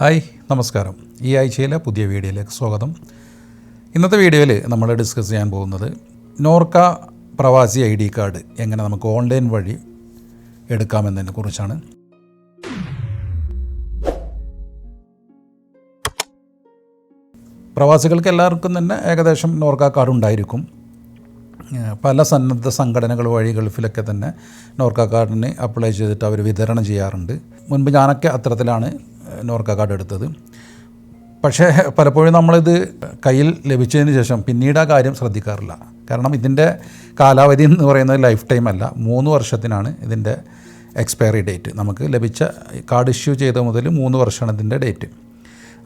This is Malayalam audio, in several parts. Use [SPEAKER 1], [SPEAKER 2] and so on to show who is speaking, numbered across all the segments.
[SPEAKER 1] ഹായ് നമസ്കാരം. ഈ ആഴ്ചയിലെ പുതിയ വീഡിയോയിലേക്ക് സ്വാഗതം. ഇന്നത്തെ വീഡിയോയിൽ നമ്മൾ ഡിസ്കസ് ചെയ്യാൻ പോകുന്നത് നോർക്ക പ്രവാസി ഐ ഡി കാർഡ് എങ്ങനെ നമുക്ക് ഓൺലൈൻ വഴി എടുക്കാമെന്നതിനെ കുറിച്ചാണ്. പ്രവാസികൾക്ക് എല്ലാവർക്കും തന്നെ ഏകദേശം നോർക്ക കാർഡ് ഉണ്ടായിരിക്കും. പല സന്നദ്ധ സംഘടനകൾ വഴി ഗൾഫിലൊക്കെ തന്നെ നോർക്ക കാർഡിന് അപ്ലൈ ചെയ്തിട്ട് അവർ വിതരണം ചെയ്യാറുണ്ട്. മുൻപ് ഞാനൊക്കെ അത്തരത്തിലാണ് നോർക്ക കാർഡ് എടുത്തത്. പക്ഷേ പലപ്പോഴും നമ്മളിത് കയ്യിൽ ലഭിച്ചതിന് ശേഷം പിന്നീട് ആ കാര്യം ശ്രദ്ധിക്കാറില്ല. കാരണം ഇതിന്റെ കാലാവധി എന്ന് പറയുന്നത് ലൈഫ് ടൈം അല്ല. മൂന്ന് വർഷത്തിനാണ് ഇതിന്റെ എക്സ്പയറി ഡേറ്റ്. നമുക്ക് ലഭിച്ച കാർഡ് ഇഷ്യൂ ചെയ്ത മുതൽ മൂന്ന് വർഷമാണ് ഇതിന്റെ ഡേറ്റ്.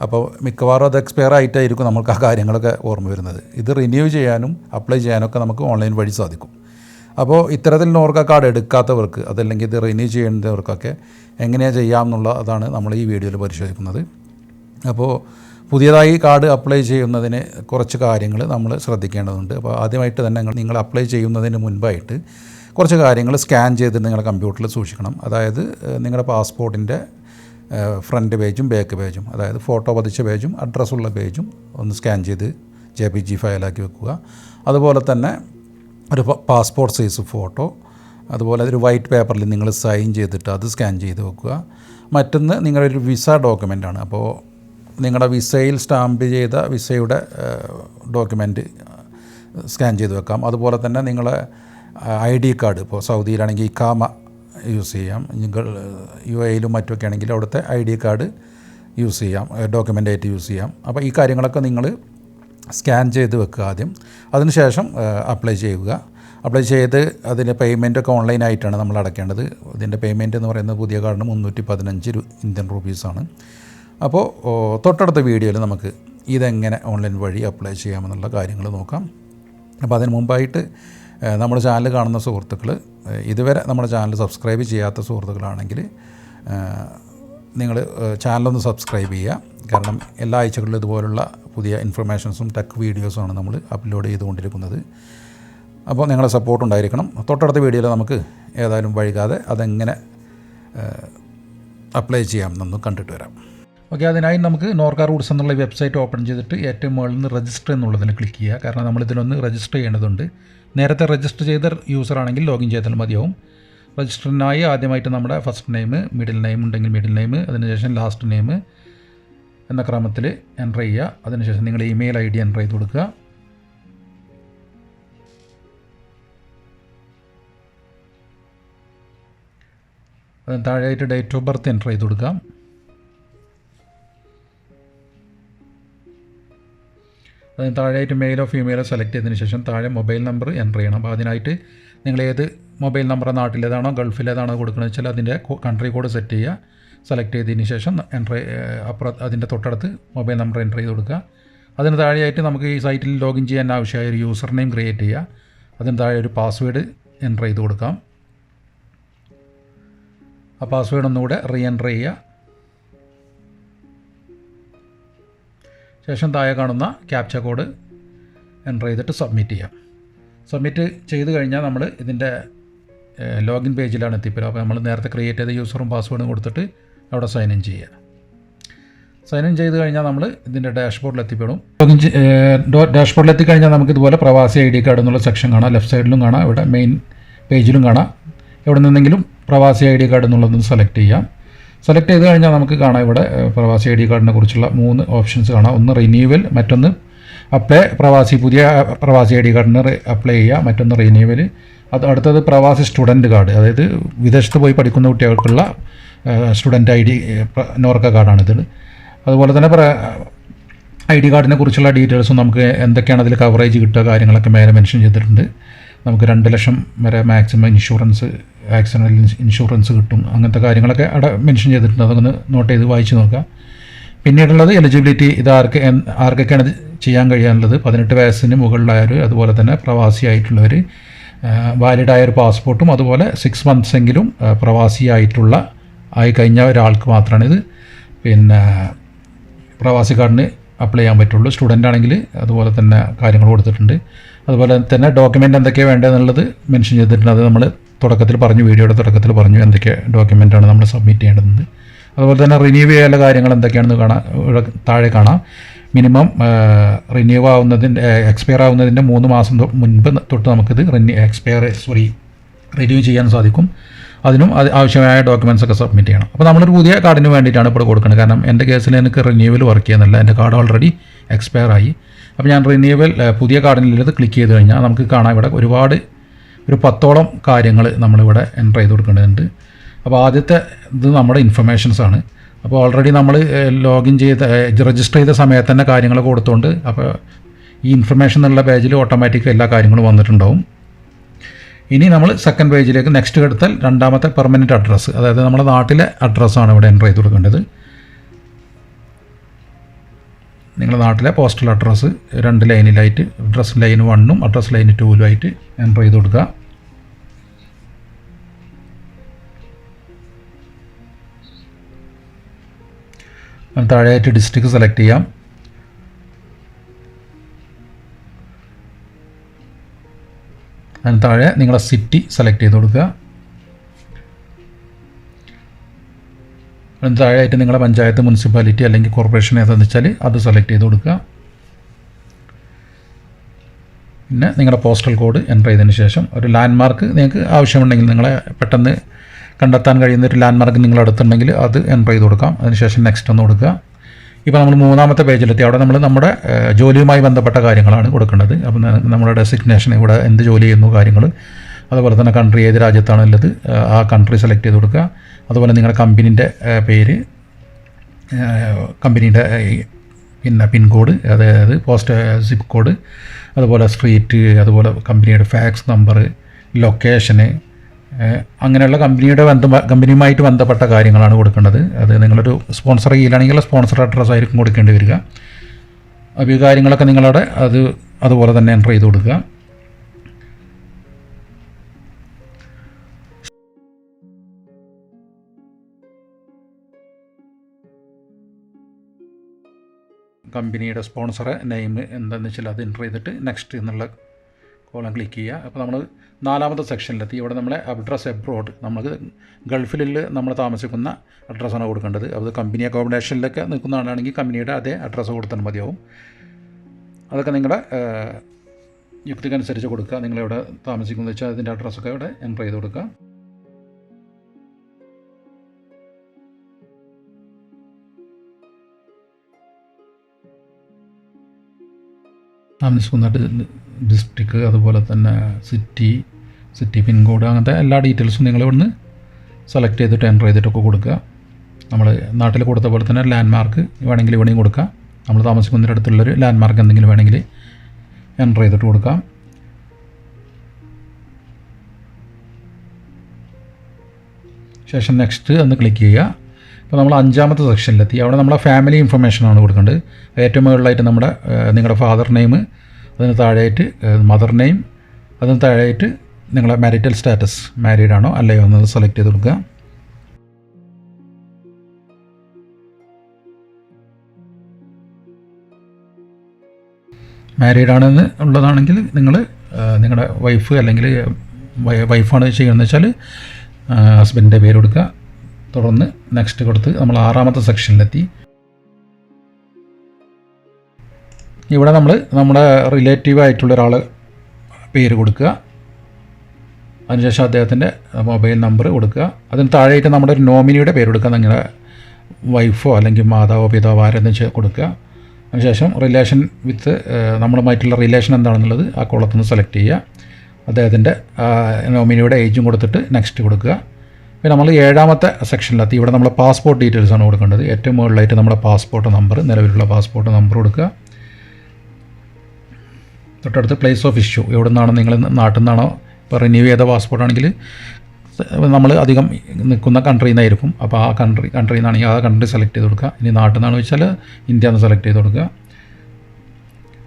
[SPEAKER 1] അപ്പോൾ മിക്കവാറും അത് എക്സ്പയർ ആയിട്ടായിരിക്കും നമുക്ക് ആ കാര്യങ്ങളൊക്കെ ഓർമ്മ വരുന്നത്. ഇത് റിന്യൂ ചെയ്യാനും അപ്ലൈ ചെയ്യാനൊക്കെ നമുക്ക് ഓൺലൈൻ വഴി സാധിക്കും. അപ്പോൾ ഇത്തരത്തിൽ നോർക്ക കാർഡ് എടുക്കാത്തവർക്ക് അതല്ലെങ്കിൽ ഇത് റിന്യൂ ചെയ്യേണ്ടവർക്കൊക്കെ എങ്ങനെയാണ് ചെയ്യാമെന്നുള്ള അതാണ് നമ്മൾ ഈ വീഡിയോയിൽ പരിശോധിക്കുന്നത്. അപ്പോൾ പുതിയതായി കാർഡ് അപ്ലൈ ചെയ്യുന്നതിന് കുറച്ച് കാര്യങ്ങൾ നമ്മൾ ശ്രദ്ധിക്കേണ്ടതുണ്ട്. അപ്പോൾ ആദ്യമായിട്ട് തന്നെ നിങ്ങൾ അപ്ലൈ ചെയ്യുന്നതിന് മുൻപായിട്ട് കുറച്ച് കാര്യങ്ങൾ സ്കാൻ ചെയ്ത് നിങ്ങളുടെ കമ്പ്യൂട്ടറിൽ സൂക്ഷിക്കണം. അതായത് നിങ്ങളുടെ പാസ്പോർട്ടിന്റെ ഫ്രണ്ട് പേജും ബാക്ക് പേജും അതായത് ഫോട്ടോ പതിച്ച പേജും അഡ്രസ്സുള്ള പേജും ഒന്ന് സ്കാൻ ചെയ്ത് ജെ പി ജി ഫയലാക്കി വെക്കുക. അതുപോലെ തന്നെ ഒരു പാസ്പോർട്ട് സൈസ് ഫോട്ടോ അതുപോലെ അതൊരു വൈറ്റ് പേപ്പറിൽ നിങ്ങൾ സൈൻ ചെയ്തിട്ട് അത് സ്കാൻ ചെയ്ത് വെക്കുക. മറ്റൊന്ന് നിങ്ങളുടെ ഒരു വിസ ഡോക്യുമെന്റാണ് അപ്പോൾ നിങ്ങളുടെ വിസയിൽ സ്റ്റാമ്പ് ചെയ്ത വിസയുടെ ഡോക്യുമെന്റ് സ്കാൻ ചെയ്ത് വെക്കാം. അതുപോലെ തന്നെ നിങ്ങളെ ഐ ഡി കാർഡ് ഇപ്പോൾ സൗദിയിലാണെങ്കിൽ ഇക്കാമ യൂസ് ചെയ്യാം. നിങ്ങൾ യു എയിലും മറ്റുമൊക്കെ ആണെങ്കിൽ അവിടുത്തെ ഐ ഡി കാർഡ് യൂസ് ചെയ്യാം ഡോക്യുമെന്റായിട്ട് യൂസ് ചെയ്യാം. അപ്പോൾ ഈ കാര്യങ്ങളൊക്കെ നിങ്ങൾ സ്കാൻ ചെയ്ത് വെക്കുക ആദ്യം. അതിനുശേഷം അപ്ലൈ ചെയ്യുക. അപ്ലൈ ചെയ്ത് അതിന്റെ പേയ്മെന്റൊക്കെ ഓൺലൈനായിട്ടാണ് നമ്മൾ അടയ്ക്കേണ്ടത്. ഇതിന്റെ പേയ്മെന്റ് എന്ന് പറയുന്നത് പുതിയ കാർഡിന് മുന്നൂറ്റി പതിനഞ്ച് ഇന്ത്യൻ റുപ്പീസാണ് അപ്പോൾ തൊട്ടടുത്ത വീഡിയോയിൽ നമുക്ക് ഇതെങ്ങനെ ഓൺലൈൻ വഴി അപ്ലൈ ചെയ്യാമെന്നുള്ള കാര്യങ്ങൾ നോക്കാം. അപ്പോൾ അതിന് മുമ്പായിട്ട് നമ്മുടെ ചാനൽ കാണുന്ന സുഹൃത്തുക്കൾ ഇതുവരെ നമ്മുടെ ചാനൽ സബ്സ്ക്രൈബ് ചെയ്യാത്ത സുഹൃത്തുക്കളാണെങ്കിൽ നിങ്ങൾ ചാനലൊന്ന് സബ്സ്ക്രൈബ് ചെയ്യുക. കാരണം എല്ലാ ആഴ്ചകളിലും ഇതുപോലുള്ള പുതിയ ഇൻഫർമേഷൻസും ടെക് വീഡിയോസുമാണ് നമ്മൾ അപ്ലോഡ് ചെയ്തുകൊണ്ടിരിക്കുന്നത്. അപ്പോൾ നിങ്ങളുടെ സപ്പോർട്ട് ഉണ്ടായിരിക്കണം. തൊട്ടടുത്ത വീഡിയോയിൽ നമുക്ക് ഏതായാലും വൈകാതെ അതെങ്ങനെ അപ്ലൈ ചെയ്യാമെന്നൊന്ന് കണ്ടിട്ട് വരാം. ഓക്കെ അതിനായി നമുക്ക് നോർക്ക റൂട്ട്സ് എന്നുള്ള വെബ്സൈറ്റ് ഓപ്പൺ ചെയ്തിട്ട് ഏറ്റവും മുകളിൽ നിന്ന് രജിസ്റ്റർ എന്നുള്ളതിൽ ക്ലിക്ക് ചെയ്യുക. കാരണം നമ്മൾ ഇതിലൊന്ന് രജിസ്റ്റർ ചെയ്യേണ്ടതുണ്ട്. നേരത്തെ രജിസ്റ്റർ ചെയ്ത യൂസർ ആണെങ്കിൽ ലോഗിൻ ചെയ്താൽ മതിയാവും. രജിസ്റ്ററിനായി ആദ്യമായിട്ട് നമ്മുടെ ഫസ്റ്റ് നെയിം മിഡിൽ നെയിം ഉണ്ടെങ്കിൽ മിഡിൽ നെയിം അതിനുശേഷം ലാസ്റ്റ് നെയിം എന്ന ക്രമത്തിൽ എന്റർ ചെയ്യുക. അതിനുശേഷം നിങ്ങൾ ഇമെയിൽ ഐ ഡി എന്റർ ചെയ്ത് കൊടുക്കുക. അതിന് താഴെയായിട്ട് ഡേറ്റ് ഓഫ് ബർത്ത് എന്റർ ചെയ്ത് കൊടുക്കാം. അതിന് താഴെയായിട്ട് മെയിലോ ഫീമെയിലോ സെലക്ട് ചെയ്തതിന് ശേഷം താഴെ മൊബൈൽ നമ്പർ എന്റർ ചെയ്യണം. അപ്പോൾ അതിനായിട്ട് ഏത് മൊബൈൽ നമ്പർ നാട്ടിലേതാണോ ഗൾഫിലേതാണോ കൊടുക്കുന്നത് വെച്ചാൽ അതിന്റെ കൺട്രി കോഡ് സെറ്റ് ചെയ്യുക. സെലക്ട് ചെയ്തതിന് ശേഷം എന്റർ അപ്പുറം അതിന്റെ തൊട്ടടുത്ത് മൊബൈൽ നമ്പർ എന്റർ ചെയ്ത് കൊടുക്കുക. അതിന് താഴെയായിട്ട് നമുക്ക് ഈ സൈറ്റിൽ ലോഗിൻ ചെയ്യാൻ ആവശ്യമായ ഒരു യൂസർ നെയിം ക്രിയേറ്റ് ചെയ്യുക. അതിന് താഴെ ഒരു പാസ്വേഡ് എന്റർ ചെയ്ത് കൊടുക്കാം. ആ പാസ്വേഡ് ഒന്നുകൂടെ റീ എന്റർ ചെയ്യുക. ശേഷം താഴെ കാണുന്ന ക്യാപ്ച കോഡ് എന്റർ ചെയ്തിട്ട് സബ്മിറ്റ് ചെയ്യാം സബ്മിറ്റ് ചെയ്ത് കഴിഞ്ഞാൽ നമ്മൾ ഇതിന്റെ ലോഗിൻ പേജിലാണ് എത്തിപ്പെടുക അപ്പോൾ നമ്മൾ നേരത്തെ ക്രിയേറ്റ് ചെയ്ത യൂസറും പാസ്വേഡും കൊടുത്തിട്ട് അവിടെ സൈൻ ഇൻ ചെയ്യുക. സൈൻ ഇൻ ചെയ്ത് കഴിഞ്ഞാൽ നമ്മൾ ഇതിന്റെ ഡാഷ്ബോർഡിൽ എത്തിപ്പെടും. ഡാഷ്ബോർഡിൽ എത്തിക്കഴിഞ്ഞാൽ നമുക്ക് ഇതുപോലെ പ്രവാസി ഐ ഡി കാർഡ് എന്നുള്ള സെക്ഷൻ കാണാം. ലെഫ്റ്റ് സൈഡിലും കാണാം. ഇവിടെ മെയിൻ പേജിലും കാണാം. എവിടെ നിന്നെങ്കിലും പ്രവാസി ഐ ഡി കാർഡ് എന്നുള്ളതൊന്ന് സെലക്ട് ചെയ്യാം. സെലക്ട് ചെയ്ത് കഴിഞ്ഞാൽ നമുക്ക് കാണാം ഇവിടെ പ്രവാസി ഐ ഡി കാർഡിനെ കുറിച്ചുള്ള മൂന്ന് ഓപ്ഷൻസ് കാണാം. ഒന്ന് റിന്യൂവൽ മറ്റൊന്ന് അപ്ലൈ പ്രവാസി പുതിയ പ്രവാസി ഐ ഡി കാർഡിന് അപ്ലൈ ചെയ്യുക. മറ്റൊന്ന് റിന്യൂവൽ അത് അടുത്തത് പ്രവാസി സ്റ്റുഡന്റ് കാർഡ്. അതായത് വിദേശത്ത് പോയി പഠിക്കുന്ന കുട്ടികൾക്കുള്ള സ്റ്റുഡന്റ് ഐ ഡി നോർക്ക കാർഡാണിത് അതുപോലെ തന്നെ ഐ ഡി കാർഡിനെ കുറിച്ചുള്ള ഡീറ്റെയിൽസും നമുക്ക് എന്തൊക്കെയാണ് അതിൽ കവറേജ് കിട്ടുക കാര്യങ്ങളൊക്കെ മേലെ മെൻഷൻ ചെയ്തിട്ടുണ്ട്. നമുക്ക് രണ്ട് ലക്ഷം വരെ മാക്സിമം ഇൻഷുറൻസ് ആക്സിഡന്റൽ ഇൻഷുറൻസ് കിട്ടും. അങ്ങനത്തെ കാര്യങ്ങളൊക്കെ അവിടെ മെൻഷൻ ചെയ്തിട്ടുണ്ട്. അതൊന്ന് നോട്ട് ചെയ്ത് വായിച്ച് നോക്കുക പിന്നീടുള്ളത് എലിജിബിലിറ്റി ഇത് ആർക്ക് ആർക്കൊക്കെയാണ് ചെയ്യാൻ കഴിയാനുള്ളത്? പതിനെട്ട് വയസ്സിന് മുകളിലായവർ അതുപോലെ തന്നെ പ്രവാസിയായിട്ടുള്ളവർ വാലിഡായ ഒരു പാസ്പോർട്ടും അതുപോലെ സിക്സ് മന്ത്സ് എങ്കിലും പ്രവാസി പ്രവാസിയായിട്ടുള്ള ആയി കഴിഞ്ഞ ഒരാൾക്ക് മാത്രമാണ് ഇത് പിന്നെ പ്രവാസി കാർഡിന് അപ്ലൈ ചെയ്യാൻ പറ്റുള്ളൂ. സ്റ്റുഡന്റ് ആണെങ്കിൽ അതുപോലെ തന്നെ കാര്യങ്ങൾ കൊടുത്തിട്ടുണ്ട്. അതുപോലെ തന്നെ ഡോക്യുമെന്റ് എന്തൊക്കെയാണ് വേണ്ടതെന്നുള്ളത് മെൻഷൻ ചെയ്തിട്ടുണ്ട്. അത് നമ്മൾ തുടക്കത്തിൽ പറഞ്ഞു വീഡിയോയുടെ തുടക്കത്തിൽ പറഞ്ഞു എന്തൊക്കെ ഡോക്യുമെന്റാണ് നമ്മൾ സബ്മിറ്റ് ചെയ്യേണ്ടത് അതുപോലെ തന്നെ റിന്യൂ ചെയ്യാനുള്ള കാര്യങ്ങൾ എന്തൊക്കെയാണെന്ന് കാണാം താഴെ കാണാം. മിനിമം റിന്യൂ ആവുന്നതിന്റെ എക്സ്പയർ ആവുന്നതിന്റെ മൂന്ന് മാസം മുൻപ് തൊട്ട് നമുക്കിത് റിന്യൂ എക്സ്പയർ സോറി റിന്യൂ ചെയ്യാൻ സാധിക്കും. അതിനും അത് ആവശ്യമായ ഡോക്യുമെന്റ്സ് ഒക്കെ സബ്മിറ്റ് ചെയ്യണം. അപ്പോൾ നമ്മളൊരു പുതിയ കാർഡിന് വേണ്ടിയിട്ടാണ് ഇപ്പോൾ കൊടുക്കുന്നത്. കാരണം എന്റെ കേസിൽ എനിക്ക് റിന്യൂവൽ വർക്ക് ചെയ്യുന്നില്ല. എന്റെ കാർഡ് ഓൾറെഡി എക്സ്പയർ ആയി. അപ്പോൾ ഞാൻ റിന്യൂവൽ പുതിയ കാർഡിനുള്ളത് ക്ലിക്ക് ചെയ്ത് കഴിഞ്ഞാൽ നമുക്ക് കാണാം ഇവിടെ ഒരുപാട് ഒരു പത്തോളം കാര്യങ്ങൾ നമ്മളിവിടെ എന്റർ ചെയ്ത് കൊടുക്കേണ്ടതുണ്ട്. അപ്പോൾ ആദ്യത്തെ ഇത് നമ്മുടെ ഇൻഫർമേഷൻസ് ആണ്. അപ്പോൾ ഓൾറെഡി നമ്മൾ ലോഗിൻ ചെയ്ത രജിസ്റ്റർ ചെയ്ത സമയത്ത് തന്നെ കാര്യങ്ങൾ കൊടുത്തുകൊണ്ട് അപ്പോൾ ഈ ഇൻഫർമേഷൻ എന്നുള്ള പേജിൽ ഓട്ടോമാറ്റിക് എല്ലാ കാര്യങ്ങളും വന്നിട്ടുണ്ടാവും. ഇനി നമ്മൾ സെക്കൻഡ് പേജിലേക്ക് നെക്സ്റ്റ് എടുത്താൽ രണ്ടാമത്തെ പെർമനന്റ് അഡ്രസ്സ് അതായത് നമ്മുടെ നാട്ടിലെ അഡ്രസ്സാണ് ഇവിടെ എന്റർ ചെയ്ത് കൊടുക്കേണ്ടത്. നിങ്ങളുടെ നാട്ടിലെ പോസ്റ്റൽ അഡ്രസ്സ് രണ്ട് ലൈനിലായിട്ട് അഡ്രസ്സ് ലൈൻ വണ്ണും അഡ്രസ്സ് ലൈൻ ടൂലുമായിട്ട് എന്റർ ചെയ്ത് കൊടുക്കുക. താഴെയായിട്ട് ഡിസ്ട്രിക്ട് സെലക്ട് ചെയ്യാം. അതിന് താഴെ നിങ്ങളുടെ സിറ്റി സെലക്ട് ചെയ്ത് കൊടുക്കുക. അതിന് താഴെയായിട്ട് നിങ്ങളുടെ പഞ്ചായത്ത് മുനിസിപ്പാലിറ്റി അല്ലെങ്കിൽ കോർപ്പറേഷൻ ഏതാണെന്ന് വെച്ചാൽ അത് സെലക്ട് ചെയ്ത് കൊടുക്കുക. പിന്നെ നിങ്ങളുടെ പോസ്റ്റൽ കോഡ് എന്റർ ചെയ്തതിന് ശേഷം ഒരു ലാൻഡ് മാർക്ക് നിങ്ങൾക്ക് ആവശ്യമുണ്ടെങ്കിൽ നിങ്ങളെ പെട്ടെന്ന് കണ്ടെത്താൻ കഴിയുന്ന ഒരു ലാൻഡ് മാർക്ക് നിങ്ങൾ അടുത്തുണ്ടെങ്കിൽ അത് എന്റർ ചെയ്ത് കൊടുക്കാം. അതിനുശേഷം നെക്സ്റ്റ് ഒന്ന് കൊടുക്കുക. ഇപ്പോൾ നമ്മൾ മൂന്നാമത്തെ പേജിലെത്തി. അവിടെ നമ്മൾ നമ്മുടെ ജോലിയുമായി ബന്ധപ്പെട്ട കാര്യങ്ങളാണ് കൊടുക്കേണ്ടത്. അപ്പം നമ്മുടെ ഡെസിഗ്നേഷൻ ഇവിടെ എന്ത് ജോലി ചെയ്യുന്നു കാര്യങ്ങൾ അതുപോലെ തന്നെ കൺട്രി ഏത് രാജ്യത്താണ് ഉള്ളത് ആ കൺട്രി സെലക്ട് ചെയ്ത് കൊടുക്കുക. അതുപോലെ നിങ്ങളുടെ കമ്പനീന്റെ പേര് കമ്പനീന്റെ പിന്നെ പിൻകോഡ് അതായത് പോസ്റ്റ് സിപ്പ് കോഡ് അതുപോലെ സ്ട്രീറ്റ് അതുപോലെ കമ്പനിയുടെ ഫാക്സ് നമ്പർ ലൊക്കേഷന് അങ്ങനെയുള്ള കമ്പനിയുടെ ബന്ധ കമ്പനിയുമായിട്ട് ബന്ധപ്പെട്ട കാര്യങ്ങളാണ് കൊടുക്കേണ്ടത്. അത് നിങ്ങളൊരു സ്പോൺസർ ചെയ്യില്ലാണെങ്കിൽ സ്പോൺസർ അഡ്രസ്സ് ആയിരിക്കും കൊടുക്കേണ്ടി വരിക. അപ്പോൾ ഈ കാര്യങ്ങളൊക്കെ നിങ്ങളവിടെ അത് അതുപോലെ തന്നെ എന്റർ ചെയ്ത് കൊടുക്കുക. കമ്പനിയുടെ സ്പോൺസറെ നെയിം എന്താണെന്ന് വെച്ചാൽ അത് എന്റർ ചെയ്തിട്ട് നെക്സ്റ്റ് എന്നുള്ള കോളം ക്ലിക്ക് ചെയ്യുക. അപ്പോൾ നമ്മൾ നാലാമത്തെ സെക്ഷനിലെത്തി. ഇവിടെ നമ്മളെ അഡ്രസ്സ് എബ്രോഡ് നമുക്ക് ഗൾഫിലിൽ നമ്മൾ താമസിക്കുന്ന അഡ്രസ്സാണ് കൊടുക്കേണ്ടത്. അത് കമ്പനി അക്കോമഡേഷനിലൊക്കെ നിൽക്കുന്ന ആളാണെങ്കിൽ കമ്പനിയുടെ അതേ അഡ്രസ്സ് കൊടുത്താൽ മതിയാവും. അതൊക്കെ നിങ്ങളുടെ യുക്തിക്കനുസരിച്ച് കൊടുക്കുക. നിങ്ങളെവിടെ താമസിക്കുന്നത് വെച്ചാൽ അതിന്റെ അഡ്രസ്സൊക്കെ ഇവിടെ എന്റർ ചെയ്ത് കൊടുക്കുക. താമസിക്കുന്ന ഡിസ്ട്രിക്ട് അതുപോലെ തന്നെ സിറ്റി സിറ്റി പിൻകോഡ് അങ്ങനത്തെ എല്ലാ ഡീറ്റെയിൽസും നിങ്ങൾ ഇവിടുന്ന് സെലക്ട് ചെയ്തിട്ട് എന്റർ ചെയ്തിട്ടൊക്കെ കൊടുക്കുക. നമ്മൾ നാട്ടിൽ കൊടുത്ത പോലെ തന്നെ ലാൻഡ് മാർക്ക് വേണമെങ്കിൽ ഇവിടെയും കൊടുക്കാം. നമ്മൾ താമസിക്കുന്നതിന്റെ അടുത്തുള്ളൊരു ലാൻഡ് മാർക്ക് എന്തെങ്കിലും വേണമെങ്കിൽ എന്റർ ചെയ്തിട്ട് കൊടുക്കാം. ശേഷം നെക്സ്റ്റ് എന്ന് ക്ലിക്ക് ചെയ്യുക. അപ്പോൾ നമ്മൾ അഞ്ചാമത്തെ സെക്ഷനിലെത്തി അവിടെ നമ്മളെ ഫാമിലി ഇൻഫർമേഷനാണ് കൊടുക്കേണ്ടത്. ഏറ്റവും മുകളിലായിട്ട് നമ്മുടെ നിങ്ങളുടെ ഫാദർ നെയിം അതിന് താഴെയായിട്ട് മദർ നെയിം അതിന് താഴെയായിട്ട് നിങ്ങളെ മാരിറ്റൽ സ്റ്റാറ്റസ് മാരീഡ് ആണോ അല്ലയോ എന്നത് സെലക്ട് ചെയ്ത് കൊടുക്കുക. മാരീഡ് ആണെന്ന് ഉള്ളതാണെങ്കിൽ നിങ്ങൾ നിങ്ങളുടെ വൈഫ് അല്ലെങ്കിൽ വൈഫാണ് ചെയ്യുന്നത് വെച്ചാൽ ഹസ്ബൻഡിന്റെ പേര് കൊടുക്കുക. തുടർന്ന് നെക്സ്റ്റ് കൊടുത്ത് നമ്മൾ ആറാമത്തെ സെക്ഷനിലെത്തി ഇവിടെ നമ്മൾ നമ്മുടെ റിലേറ്റീവ് ആയിട്ടുള്ള ഒരാൾ പേര് കൊടുക്കുക. അതിനുശേഷം അദ്ദേഹത്തിന്റെ മൊബൈൽ നമ്പർ കൊടുക്കുക. അതിന് താഴെയായിട്ട് നമ്മുടെ ഒരു നോമിനിയുടെ പേര് കൊടുക്കുക. നിങ്ങളുടെ വൈഫോ അല്ലെങ്കിൽ മാതാവോ പിതാവോ ആരെന്ന് വെച്ചാൽ കൊടുക്കുക. അതിനുശേഷം റിലേഷൻ വിത്ത് നമ്മളുമായിട്ടുള്ള റിലേഷൻ എന്താണെന്നുള്ളത് ആ കോളത്തിൽ നിന്ന് സെലക്ട് ചെയ്യുക. അദ്ദേഹത്തിന്റെ നോമിനിയുടെ ഏജും കൊടുത്തിട്ട് നെക്സ്റ്റ് കൊടുക്കുക. പിന്നെ നമ്മൾ ഏഴാമത്തെ സെക്ഷനിലെത്തി ഇവിടെ നമ്മൾ പാസ്പോർട്ട് ഡീറ്റെയിൽസാണ് കൊടുക്കേണ്ടത്. ഏറ്റവും മുകളിലായിട്ട് നമ്മുടെ പാസ്പോർട്ട് നമ്പർ നിലവിലുള്ള പാസ്പോർട്ട് നമ്പർ കൊടുക്കുക. തൊട്ടടുത്ത് പ്ലേസ് ഓഫ് ഇഷ്യൂ എവിടെ നിന്നാണ് നിങ്ങൾ നാട്ടിൽ നിന്നാണോ ഇപ്പോൾ റിന്യൂ ചെയ്ത പാസ്പോർട്ട് ആണെങ്കിൽ നമ്മൾ അധികം നിൽക്കുന്ന കൺട്രിയിൽ നിന്നായിരിക്കും. അപ്പോൾ ആ കൺട്രി കൺട്രിയിൽ നിന്നാണെങ്കിൽ ആ കൺട്രി സെലക്ട് ചെയ്ത് കൊടുക്കുക. ഇനി നാട്ടിൽ നിന്നാണെന്ന് വെച്ചാൽ ഇന്ത്യ എന്ന് സെലക്ട് ചെയ്ത് കൊടുക്കുക.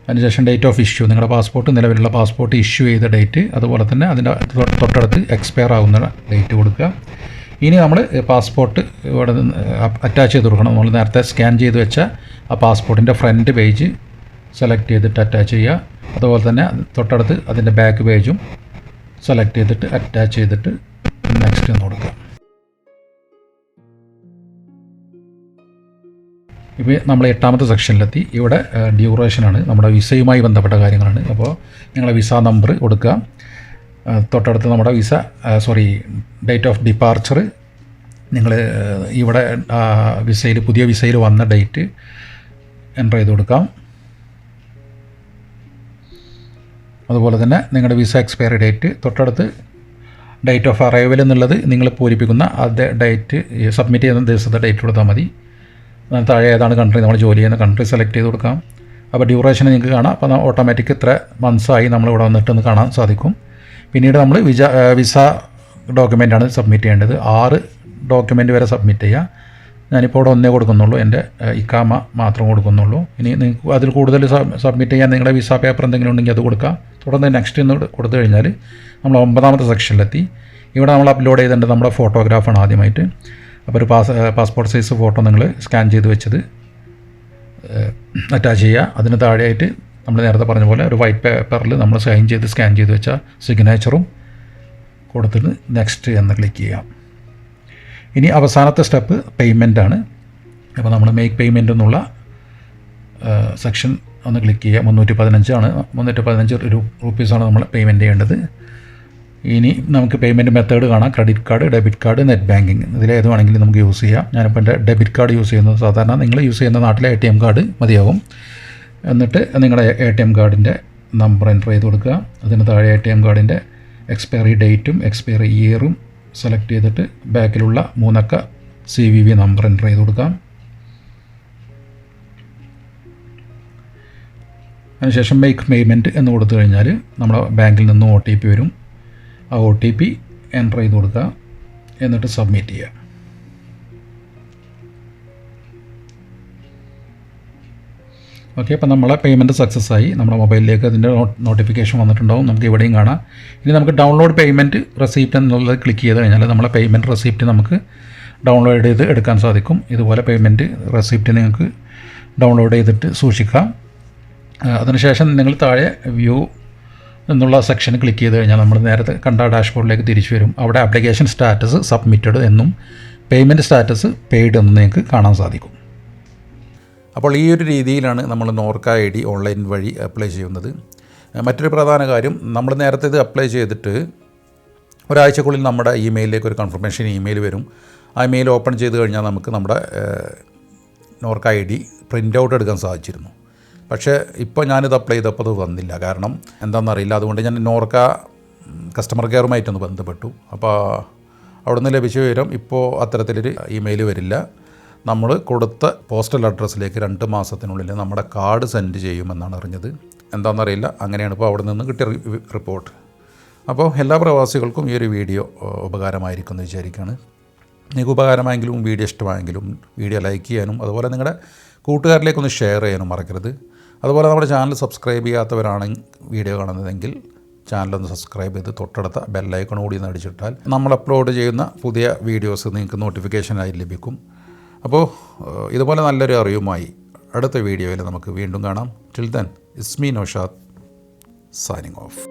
[SPEAKER 1] അതിനുശേഷം ഡേറ്റ് ഓഫ് ഇഷ്യൂ നിങ്ങളുടെ പാസ്പോർട്ട് നിലവിലുള്ള പാസ്പോർട്ട് ഇഷ്യൂ ചെയ്ത ഡേറ്റ് അതുപോലെ തന്നെ അതിന്റെ തൊട്ടടുത്ത് എക്സ്പയർ ആകുന്ന ഡേറ്റ് കൊടുക്കുക. ഇനി നമ്മൾ പാസ്പോർട്ട് ഇവിടെ അറ്റാച്ച് ചെയ്ത് കൊടുക്കണം. നമ്മൾ നേരത്തെ സ്കാൻ ചെയ്ത് വെച്ച ആ പാസ്പോർട്ടിന്റെ ഫ്രണ്ട് പേജ് സെലക്ട് ചെയ്തിട്ട് അറ്റാച്ച് ചെയ്യുക. അതുപോലെ തന്നെ തൊട്ടടുത്ത് അതിന്റെ ബാക്ക് പേജും സെലക്ട് ചെയ്തിട്ട് അറ്റാച്ച് ചെയ്തിട്ട് നെക്സ്റ്റ് എന്ന് കൊടുക്കുക. ഇപ്പോൾ നമ്മൾ എട്ടാമത്തെ സെക്ഷനിലെത്തി ഇവിടെ ഡ്യൂറേഷനാണ് നമ്മുടെ വിസയുമായി ബന്ധപ്പെട്ട കാര്യങ്ങളാണ്. അപ്പോൾ നിങ്ങളെ വിസ നമ്പർ കൊടുക്കുക. തൊട്ടടുത്ത് നമ്മുടെ visa sorry date of departure നിങ്ങൾ ഇവിടെ വിസയിൽ പുതിയ വിസയിൽ വന്ന ഡേറ്റ് എന്റർ ചെയ്ത് കൊടുക്കാം. അതുപോലെ തന്നെ നിങ്ങളുടെ വിസ എക്സ്പയറി ഡേറ്റ് തൊട്ടടുത്ത് ഡേറ്റ് ഓഫ് അറൈവൽ എന്നുള്ളത് നിങ്ങൾ പൂരിപ്പിക്കുന്ന അതേ ഡേറ്റ് സബ്മിറ്റ് ചെയ്യുന്ന ദിവസത്തെ ഡേറ്റ് കൊടുത്താൽ മതി. താഴെ ഏതാണ് കൺട്രി നമ്മൾ ജോലി ചെയ്യുന്ന കൺട്രി സെലക്ട് ചെയ്ത് കൊടുക്കാം. അപ്പോൾ ഡ്യൂറേഷൻ നിങ്ങൾക്ക് കാണാം. അപ്പോൾ ഓട്ടോമാറ്റിക് ഇത്ര മന്ത്സായി നമ്മൾ ഇവിടെ വന്നിട്ടെന്ന് കാണാൻ സാധിക്കും. പിന്നീട് നമ്മൾ വിസ വിസ ഡോക്യുമെന്റാണ് സബ്മിറ്റ് ചെയ്യേണ്ടത്. ആറ് ഡോക്യുമെന്റ് വരെ സബ്മിറ്റ് ചെയ്യുക. ഞാനിപ്പോൾ ഇവിടെ ഒന്നേ കൊടുക്കുന്നുള്ളൂ. എന്റെ ഇക്കാമ മാത്രം കൊടുക്കുന്നുള്ളൂ. ഇനി നിങ്ങൾക്ക് അതിൽ കൂടുതൽ സബ്മിറ്റ് ചെയ്യാൻ നിങ്ങളുടെ വിസ പേപ്പർ എന്തെങ്കിലും ഉണ്ടെങ്കിൽ അത് കൊടുക്കാം. തുടർന്ന് നെക്സ്റ്റ് എന്ന് കൊടുത്തു കഴിഞ്ഞാൽ നമ്മൾ ഒമ്പതാമത്തെ സെക്ഷനിലെത്തി ഇവിടെ നമ്മൾ അപ്ലോഡ് ചെയ്തിട്ടുണ്ട് നമ്മുടെ ഫോട്ടോഗ്രാഫാണ് ആദ്യമായിട്ട്. അപ്പോൾ ഒരു പാസ് പാസ്പോർട്ട് സൈസ് ഫോട്ടോ നിങ്ങൾ സ്കാൻ ചെയ്ത് വെച്ചത് അറ്റാച്ച് ചെയ്യുക. അതിന് താഴെയായിട്ട് നമ്മൾ നേരത്തെ പറഞ്ഞ പോലെ ഒരു വൈറ്റ് പേപ്പറിൽ നമ്മൾ സൈൻ ചെയ്ത് സ്കാൻ ചെയ്ത് വെച്ച സിഗ്നേച്ചറും കൊടുത്തിട്ട് നെക്സ്റ്റ് എന്ന് ക്ലിക്ക് ചെയ്യാം ഇനി അവസാനത്തെ സ്റ്റെപ്പ് പേയ്മെന്റ് ആണ്. അപ്പോൾ നമ്മൾ മേക്ക് പേയ്മെന്റ് എന്നുള്ള സെക്ഷൻ ഒന്ന് ക്ലിക്ക് ചെയ്യുക. മുന്നൂറ്റി പതിനഞ്ചാണ് മുന്നൂറ്റി പതിനഞ്ച് റുപ്പീസാണ് നമ്മൾ പേയ്മെന്റ് ചെയ്യേണ്ടത്. ഇനി നമുക്ക് പേയ്മെന്റ് മെത്തേഡ് കാണാം. Credit card debit card net banking ഇതിലേത് വേണമെങ്കിലും നമുക്ക് യൂസ് ചെയ്യാം. ഞാനിപ്പോൾ എന്റെ ഡെബിറ്റ് കാർഡ് യൂസ് ചെയ്യുന്നത് സാധാരണ നിങ്ങൾ യൂസ് ചെയ്യുന്ന നാട്ടിലെ എ ടി എം കാർഡ് മതിയാവും. എന്നിട്ട് നിങ്ങളുടെ എ ടി എം കാർഡിന്റെ നമ്പർ എന്റർ ചെയ്ത് കൊടുക്കുക. അതിന് താഴെ എ ടി എം കാർഡിന്റെ എക്സ്പയറി ഡേറ്റും എക്സ്പയറി ഇയറും സെലക്ട് ചെയ്തിട്ട് ബാക്കിലുള്ള മൂന്നക്ക C V V number enter ചെയ്ത് കൊടുക്കാം. അതിനുശേഷം മേക്ക് പേയ്മെന്റ് എന്ന് കൊടുത്തു കഴിഞ്ഞാൽ നമ്മുടെ ബാങ്കിൽ നിന്ന് ഒ ടി പി വരും. ആ ഒ ടി പി എന്റർ ചെയ്ത് കൊടുക്കുക. എന്നിട്ട് സബ്മിറ്റ് ചെയ്യുക. ഓക്കെ അപ്പോൾ നമ്മളെ പേയ്മെന്റ് സക്സസ് ആയി. നമ്മുടെ മൊബൈലിലേക്ക് അതിന്റെ നോട്ടിഫിക്കേഷൻ വന്നിട്ടുണ്ടാവും. നമുക്ക് ഇവിടെയും കാണാം. ഇനി നമുക്ക് ഡൗൺലോഡ് പേയ്മെന്റ് റെസിപ്റ്റ് എന്നുള്ളത് ക്ലിക്ക് ചെയ്ത് കഴിഞ്ഞാൽ നമ്മളെ പേയ്മെന്റ് റെസിപ്റ്റ് നമുക്ക് ഡൗൺലോഡ് ചെയ്ത് എടുക്കാൻ സാധിക്കും. ഇതുപോലെ പേയ്മെന്റ് റെസിപ്റ്റ് നിങ്ങൾക്ക് ഡൗൺലോഡ് ചെയ്തിട്ട് സൂക്ഷിക്കാം. അതിനുശേഷം നിങ്ങൾ താഴെ വ്യൂ എന്നുള്ള സെക്ഷൻ ക്ലിക്ക് ചെയ്ത് കഴിഞ്ഞാൽ നമ്മൾ നേരത്തെ കണ്ട ഡാഷ്ബോർഡിലേക്ക് തിരിച്ചു വരും. അവിടെ ആപ്ലിക്കേഷൻ സ്റ്റാറ്റസ് സബ്മിറ്റഡ് എന്നും പേയ്മെന്റ് സ്റ്റാറ്റസ് പെയ്ഡ് എന്നും നിങ്ങൾക്ക് കാണാൻ സാധിക്കും. അപ്പോൾ ഈ ഒരു രീതിയിലാണ് നമ്മൾ നോർക്ക ഐ ഡി ഓൺലൈൻ വഴി അപ്ലൈ ചെയ്യുന്നത്. മറ്റൊരു പ്രധാന കാര്യം നമ്മൾ നേരത്തെ ഇത് അപ്ലൈ ചെയ്തിട്ട് ഒരാഴ്ചക്കുള്ളിൽ നമ്മുടെ ഇമെയിലിലേക്ക് ഒരു കൺഫർമേഷൻ ഇമെയിൽ വരും. ആ ഇമെയിൽ ഓപ്പൺ ചെയ്ത് കഴിഞ്ഞാൽ നമുക്ക് നമ്മുടെ Norka I D print out എടുക്കാൻ സാധിച്ചിരുന്നു. പക്ഷേ ഇപ്പോൾ ഞാനിത് അപ്ലൈ ചെയ്തപ്പോൾ അത് വന്നില്ല. കാരണം എന്താണെന്നറിയില്ല. അതുകൊണ്ട് ഞാൻ നോർക്ക കസ്റ്റമർ കെയറുമായിട്ടൊന്ന് ബന്ധപ്പെട്ടു. അപ്പോൾ അവിടുന്ന് ലഭിച്ച വിവരം ഇപ്പോൾ അത്തരത്തിലൊരു ഇമെയിൽ വരില്ല. നമ്മൾ കൊടുത്ത പോസ്റ്റൽ അഡ്രസ്സിലേക്ക് രണ്ട് മാസത്തിനുള്ളിൽ നമ്മുടെ കാർഡ് സെൻഡ് ചെയ്യുമെന്നാണ് അറിഞ്ഞത്. എന്താണെന്നറിയില്ല. അങ്ങനെയാണ് ഇപ്പോൾ അവിടെ നിന്ന് കിട്ടിയ റിപ്പോർട്ട് അപ്പോൾ എല്ലാ പ്രവാസികൾക്കും ഈ ഒരു വീഡിയോ ഉപകാരമായിരിക്കുമെന്ന് വിചാരിക്കുകയാണ്. നിങ്ങൾക്ക് ഉപകാരമായെങ്കിലും വീഡിയോ ഇഷ്ടമായെങ്കിലും വീഡിയോ ലൈക്ക് ചെയ്യാനും അതുപോലെ നിങ്ങളുടെ കൂട്ടുകാരിലേക്കൊന്ന് ഷെയർ ചെയ്യാനും മറക്കരുത്. അതുപോലെ നമ്മുടെ ചാനൽ സബ്സ്ക്രൈബ് ചെയ്യാത്തവരാണ് വീഡിയോ കാണുന്നതെങ്കിൽ ചാനലൊന്ന് സബ്സ്ക്രൈബ് ചെയ്ത് തൊട്ടടുത്ത ബെല്ലൈക്കൺ കൂടി ഒന്ന് അടിച്ചിട്ടാൽ നമ്മൾ അപ്ലോഡ് ചെയ്യുന്ന പുതിയ വീഡിയോസ് നിങ്ങൾക്ക് നോട്ടിഫിക്കേഷനായി ലഭിക്കും. അപ്പോൾ ഇതുപോലെ നല്ലൊരു അറിവുമായി അടുത്ത വീഡിയോയിൽ നമുക്ക് വീണ്ടും കാണാം. Till then Ismi Naushad signing off